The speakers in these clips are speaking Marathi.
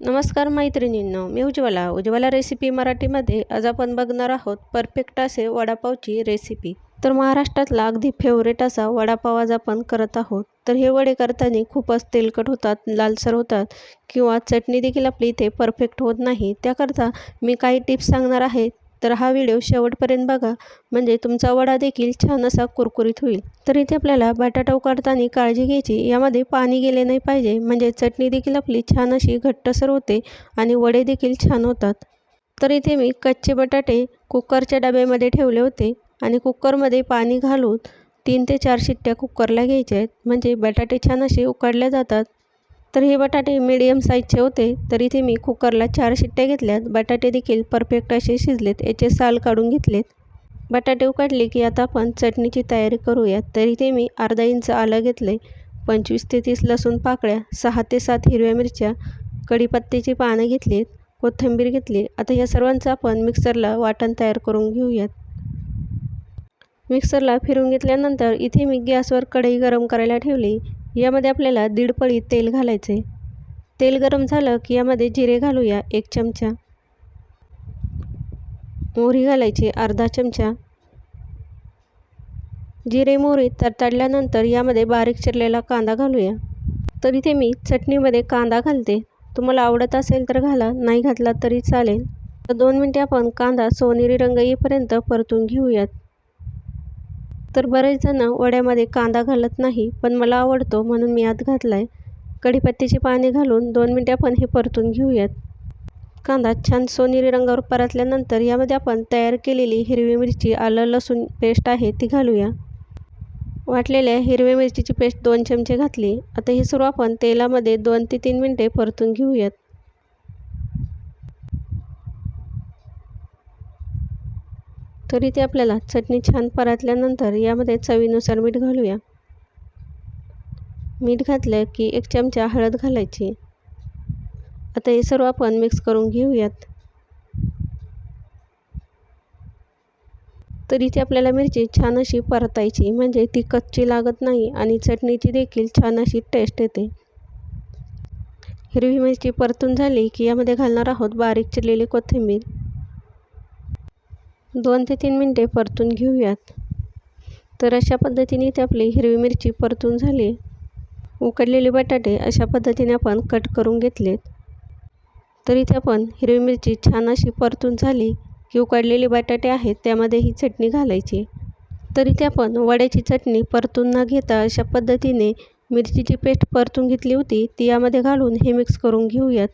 नमस्कार मैत्रिणींनो मी उज्ज्वला. उज्ज्वला रेसिपी मराठीमध्ये आज आपण बघणार आहोत परफेक्ट असे वडापावची रेसिपी तर महाराष्ट्रातला अगदी फेवरेट असा वडापाव आज आपण करत आहोत. तर हे वडे करताना खूपच तेलकट होतात लालसर होतात किंवा चटणी देखील आपली इथे परफेक्ट होत नाही. त्याकरता मी काही टिप्स सांगणार आहे. तर हा व्हिडिओ शेवटपर्यंत बघा. म्हणजे तुमचा वडा देखील छान असा कुरकुरीत होईल. तर इथे आपल्याला बटाटा उकडताना काळजी घ्यायची. यामध्ये पाणी गेले नाही पाहिजे. म्हणजे चटणी देखील आपली छान अशी घट्टसर होते आणि वडे देखील छान होतात. तर इथे मी कच्चे बटाटे कुकरच्या डब्यामध्ये ठेवले होते आणि कुकरमध्ये पाणी घालून तीन ते चार शिट्ट्या कुकरला घ्यायच्या आहेत. म्हणजे बटाटे छान असे उकडले जातात. तर हे बटाटे मिडियम साईजचे होते. तर इथे मी कुकरला चार शिट्ट्या घेतल्यात. बटाटे देखील परफेक्ट असे शिजलेत. याचे साल काढून घेतलेत. बटाटे उकडले की आता आपण चटणीची तयारी करूयात. तर इथे मी अर्धा इंच आलं घेतलं आहे पंचवीस ते तीस लसूण पाकळ्या सहा ते सात हिरव्या मिरच्या कढीपत्त्याची पानं घेतलीत कोथिंबीर घेतली. आता या सर्वांचं आपण मिक्सरला वाटण तयार करून घेऊयात. मिक्सरला फिरून घेतल्यानंतर इथे मी गॅसवर कढई गरम करायला ठेवली. यामध्ये आपल्याला दीड पळी तेल घालायचे तेल गरम झालं की यामध्ये जिरे घालूया एक चमचा. मोहरी घालायची अर्धा चमचा. जिरे मोहरी तडतडल्यानंतर यामध्ये बारीक चिरलेला कांदा घालूया. तर इथे मी चटणीमध्ये कांदा घालते. तुम्हाला आवडत असेल तर घाला नाही घातला तरी चालेल. तर दोन मिनटे आपण कांदा सोनेरी रंग येईपर्यंत परतून घेऊयात. तर बरेच जण वड्यामध्ये कांदा घालत नाही पण मला आवडतो म्हणून मी आत घातला आहे कढीपत्त्याची पाने घालून दोन मिनटे आपण हे परतून घेऊयात. कांदा छान सोनेरी रंगावर परतल्यानंतर यामध्ये आपण तयार केलेली हिरवी मिरची आलं लसूण पेस्ट आहे ती घालूया. वाटलेल्या हिरव्या मिरचीची पेस्ट दोन चमचे घातली. आता हे सर्व आपण तेलामध्ये दोन ते तीन मिनटे परतून घेऊयात. तरी ते आपल्याला चटणी छान परतल्यानंतर यामध्ये चवीनुसार मीठ घालूया. मीठ घातलं की एक चमचा हळद घालायची. आता हे सर्व आपण मिक्स करून घेऊयात. तर इथे आपल्याला मिरची छान अशी परतायची म्हणजे ती कच्ची लागत नाही आणि चटणीची देखील छान अशी टेस्ट येते. हिरवी मिरची परतून झाली की यामध्ये घालणार आहोत बारीक चिरलेली कोथिंबीर. दोन ते तीन मिनटे परतून घेऊयात. तर अशा पद्धतीने इथे आपली हिरवी मिरची परतून झाली. उकडलेले बटाटे अशा पद्धतीने आपण कट करून घेतलेत. तर इथे आपण हिरवी मिरची छान अशी परतून झाली की उकडलेले बटाटे आहेत त्यामध्ये ही चटणी घालायची. तर इथे आपण वड्याची चटणी परतून न घेता अशा पद्धतीने मिरचीची पेस्ट परतून घेतली होती ती यामध्ये घालून हे मिक्स करून घेऊयात.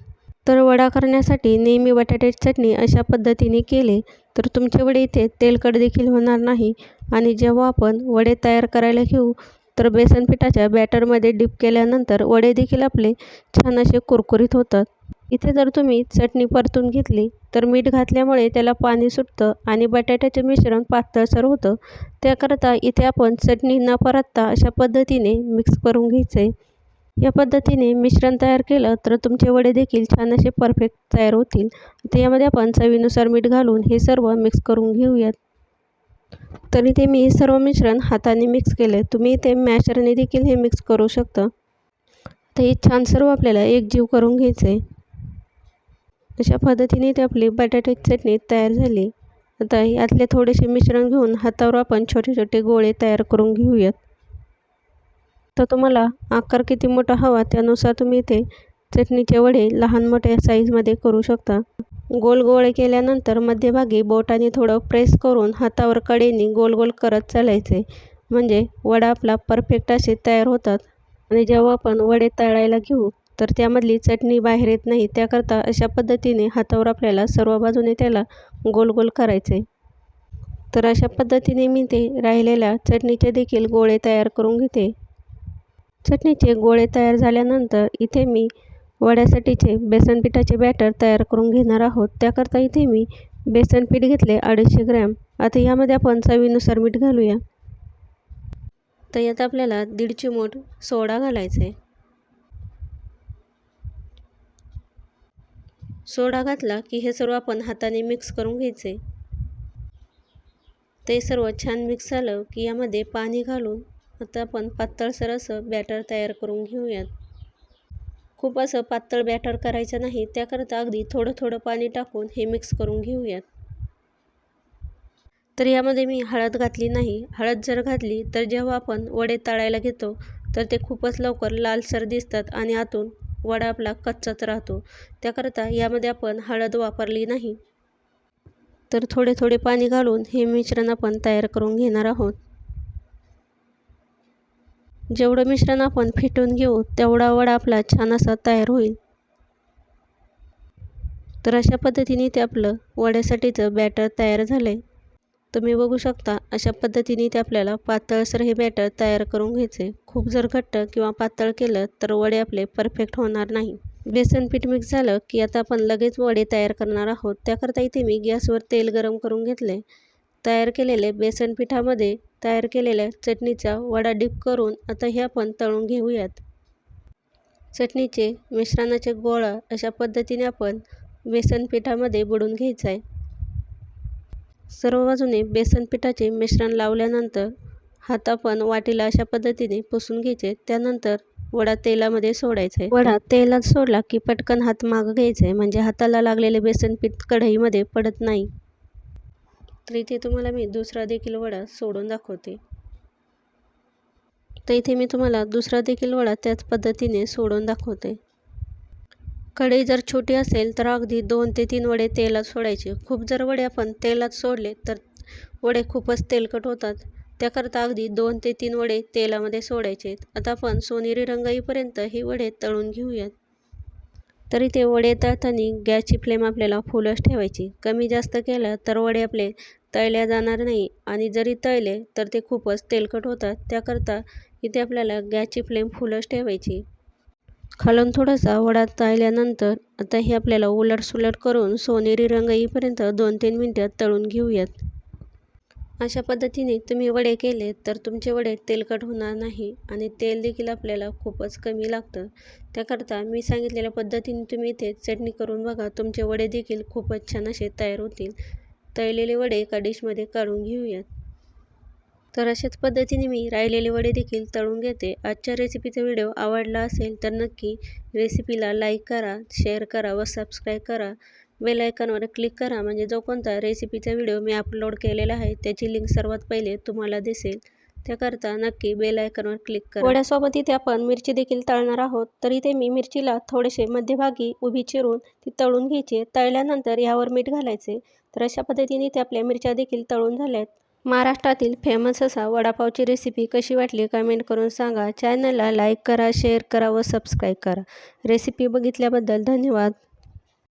तर वडा करण्यासाठी नेहमी बटाट्याची चटणी अशा पद्धतीने केले तर तुमचे वडे इथे तेलकट देखील होणार नाही. आणि जेव्हा आपण वडे तयार करायला घेऊ तर बेसन पिठाच्या बॅटरमध्ये डिप केल्यानंतर वडे देखील आपले छान असे कुरकुरीत होतात. इथे जर तुम्ही चटणी परतून घेतली तर मीठ घातल्यामुळे त्याला पाणी सुटतं आणि बटाट्याचे मिश्रण पातळसर होतं त्याकरता इथे आपण चटणी न परतता अशा पद्धतीने मिक्स करून घ्यायचे. या पद्धतीने मिश्रण तयार केलं तर तुमचे वडे देखील छान असे परफेक्ट तयार होतील. आता यामध्ये आपण चवीनुसार मीठ घालून हे सर्व मिक्स करून घेऊयात. तर इथे मी हे सर्व मिश्रण हाताने मिक्स केले. तुम्ही इथे मॅशरने देखील हे मिक्स करू शकता. तर हे छान सर्व आपल्याला एकजीव करून घ्यायचं आहे अशा पद्धतीने ते आपली बटाट्याची चटणी तयार झाली. आता यातले थोडेसे मिश्रण घेऊन हातावर आपण छोटे छोटे गोळे तयार करून घेऊयात. तर तुम्हाला आकार किती मोठा हवा त्यानुसार तुम्ही इथे चटणीचे वडे लहान मोठ्या साईजमध्ये करू शकता. गोल गोळे केल्यानंतर मध्यभागी बोटाने थोडं प्रेस करून हातावर कडेने गोल गोल करत चालायचे. म्हणजे वडा आपला परफेक्ट असे तयार होतात. आणि जेव्हा आपण वडे तळायला घेऊ तर त्यामधली चटणी बाहेर येत नाही. त्याकरता अशा पद्धतीने हातावर आपल्याला सर्व बाजूने त्याला गोल गोल करायचे. तर अशा पद्धतीने मी ते राहिलेल्या चटणीचे देखील गोळे तयार करून घेते. चटणीचे गोळे तयार झाल्यानंतर इथे मी वड्यासाठीचे बेसन पिठाचे बॅटर तयार करून घेणार आहोत. त्याकरता इथे मी बेसन पीठ घेतले अडीचशे ग्रॅम. आता यामध्ये आपण चवीनुसार मीठ घालूया. तर यात आपल्याला दीड चिमूट सोडा घालायचा आहे. सोडा घातला की हे सर्व आपण हाताने मिक्स करून घ्यायचे. ते सर्व छान मिक्स झालं की यामध्ये पाणी घालून आता आपण पातळसर असं बॅटर तयार करून घेऊयात. खूप असं पातळ बॅटर करायचं नाही त्याकरता अगदी थोडं थोडं पाणी टाकून हे मिक्स करून घेऊयात. तर यामध्ये मी हळद घातली नाही. हळद जर घातली तर जेव्हा आपण वडे तळायला घेतो तर ते खूपच लवकर लालसर दिसतात आणि आतून वडा आपला कच्चाच राहतो. त्याकरता यामध्ये आपण हळद वापरली नाही. तर थोडे थोडे पाणी घालून हे मिश्रण आपण तयार करून घेणार आहोत. जेवढं मिश्रण आपण फेटून घेऊ तेवढा वडा आपला छान असा तयार होईल. तर अशा पद्धतीने ते आपलं वड्यासाठीचं बॅटर तयार झालं आहे तुम्ही बघू शकता अशा पद्धतीने ते आपल्याला पातळसर हे बॅटर तयार करून घ्यायचे. खूप जर घट्ट किंवा पातळ केलं तर वडे आपले परफेक्ट होणार नाही. बेसन पीठ मिक्स झालं की आता आपण लगेच वडे तयार करणार आहोत. त्याकरता इथे मी गॅसवर तेल गरम करून घेतले तयार केलेले बेसन पिठामध्ये तयार केलेल्या चटणीचा वडा डिप करून आता हे आपण तळून घेऊयात. चटणीचे मिश्रणाचे गोळा अशा पद्धतीने आपण बेसन पिठामध्ये बुडून घ्यायचा आहे सर्व बाजूने बेसन पिठाचे मिश्रण लावल्यानंतर हात आपण वाटीला अशा पद्धतीने पुसून घ्यायचे. त्यानंतर वडा तेलामध्ये सोडायचा आहे वडा तेलात सोडला की पटकन हात मागं घ्यायचा आहे म्हणजे हाताला लागलेले बेसन पीठ कढईमध्ये पडत नाही. तर इथे तुम्हाला मी दुसरा देखील वडा सोडून दाखवते. तर इथे मी तुम्हाला दुसरा देखील वडा त्याच पद्धतीने सोडून दाखवते. कढई जर छोटी असेल तर अगदी दोन ते तीन वडे तेलात सोडायचे. खूप जर वडे आपण तेलात सोडले तर वडे खूपच तेलकट होतात. त्याकरता अगदी दोन ते तीन वडे तेलामध्ये सोडायचे. आता आपण सोनेरी रंग येईपर्यंत हे वडे तळून घेऊयात. तरी ते वडे तळताना गॅसची फ्लेम आपल्याला फुलच ठेवायची. कमी जास्त केलं तर वडे आपले तळल्या जाणार नाही. आणि जरी तळले तर ते खूपच तेलकट होतात. त्याकरता इथे आपल्याला गॅसची फ्लेम फुलच ठेवायची. खालून थोडासा वडा तळल्यानंतर आता हे आपल्याला उलटसुलट करून सोनेरी रंग येईपर्यंत दोन तीन मिनटं तळून घेऊयात. अशा पद्धतीने तुम्ही वडे केले तर तुमचे वडे तेलकट होणार नाही आणि तेल देखील आपल्याला खूपच कमी लागतं. त्याकरता मी सांगितलेल्या पद्धतीने तुम्ही इथे चटणी करून बघा. तुमचे वडे देखील खूपच छान असे तयार होतील. तळलेले वडे एका डिशमध्ये काढून घेऊयात. तर अशाच पद्धतीने मी राहिलेले वडे देखील तळून घेते. आजच्या रेसिपीचा व्हिडिओ आवडला असेल तर नक्की रेसिपीला लाईक करा शेअर करा व सबस्क्राईब करा. बेल आयकॉनवर क्लिक करा. म्हणजे जो कोणता रेसिपीचा व्हिडिओ मी अपलोड केलेला आहे त्याची लिंक सर्वात पहिले तुम्हाला दिसेल. त्याकरता नक्की बेल आयकॉनवर क्लिक करा. वड्यासोबत इथे आपण मिरची देखील तळणार आहोत. तर इथे मी मिरचीला थोडेसे मध्यभागी उभी चिरून ती तळून घ्यायची तळल्यानंतर यावर मीठ घालायचे. तर अशा पद्धतीने इथे आपल्या मिरच्या देखील तळून झाल्यात. महाराष्ट्रातील फेमस असा वडापावची रेसिपी कशी वाटली कमेंट करून सांगा. चॅनलला लाईक करा शेअर करा व सबस्क्राईब करा. रेसिपी बघितल्याबद्दल धन्यवाद.